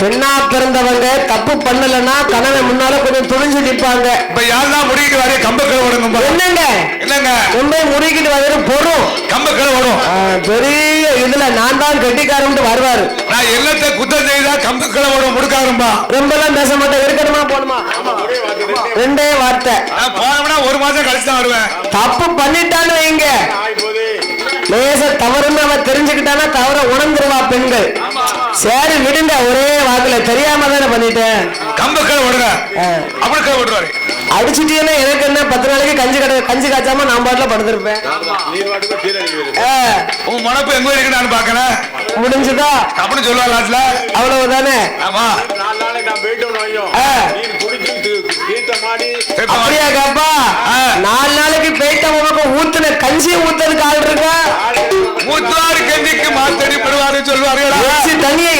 பெண்ணா பிறந்தவங்க தப்பு பண்ணலன்னா கணவன் முன்னால கொஞ்சம் துணிஞ்சு நிப்பாங்க. இப்ப யாருதான் முடிக்கிட்டு வரைய கம்பக்களை ஓடுங்க என்னங்க? இல்லங்க கொண்டு போய் முறுக்கிட்டு வந்து பொறும் கம்பக்களை ஓடும் பெரிய இதுல நான் தான் கெட்டிக்காரன் வருவாரு. நான் எல்லாத்த குத்தம் செய்தா கம்பக்களை ஓடும் முடுக்காரும்பா? ரொம்பலாம் பேச மாட்டேன் இருக்கணுமா போகணுமா? ரெண்டே வார்த்தை. நான் போனோம்னா ஒரு மாசம் கழிச்சு தான் வருவேன். தப்பு பண்ணிட்டான்னு வைங்க. லேச தவறுன்னு அவ தெரிஞ்சுக்கிட்டானா தவற உணர்ந்துருவா பெண்கள். சரி விடுங்க. ஒரே வாக்குல தெரியாம தானே பண்ணிட்டேன் கம்பக்களை ஓடுங்க ஆ. அப்படிக்களை ஓடுவாரு அடிச்சிட்டீங்கன்னா எனக்கு என்ன? பத்து நாளைக்கு கஞ்சி கடை கஞ்சி காய்ச்சாம நான் பாட்டுல படுத்திருப்பேன். உன் மனப்பு எங்க இருக்கு நான் பாக்கறேன் முடிஞ்சுதா? அப்படின்னு சொல்லுவா லாட்ல அவ்வளவுதானே? ஆமா. அப்படியா காப்பா. நாலு நாளைக்கு பேய்த்த உனக்கு ஊத்துன கஞ்சி ஊத்துறதுக்கு ஆள் இருக்கா? மூத்தாறு கஞ்சிக்கு மாத்தடி பெறுவாரு சொல்லுவாருடா ஏசி தண்ணியை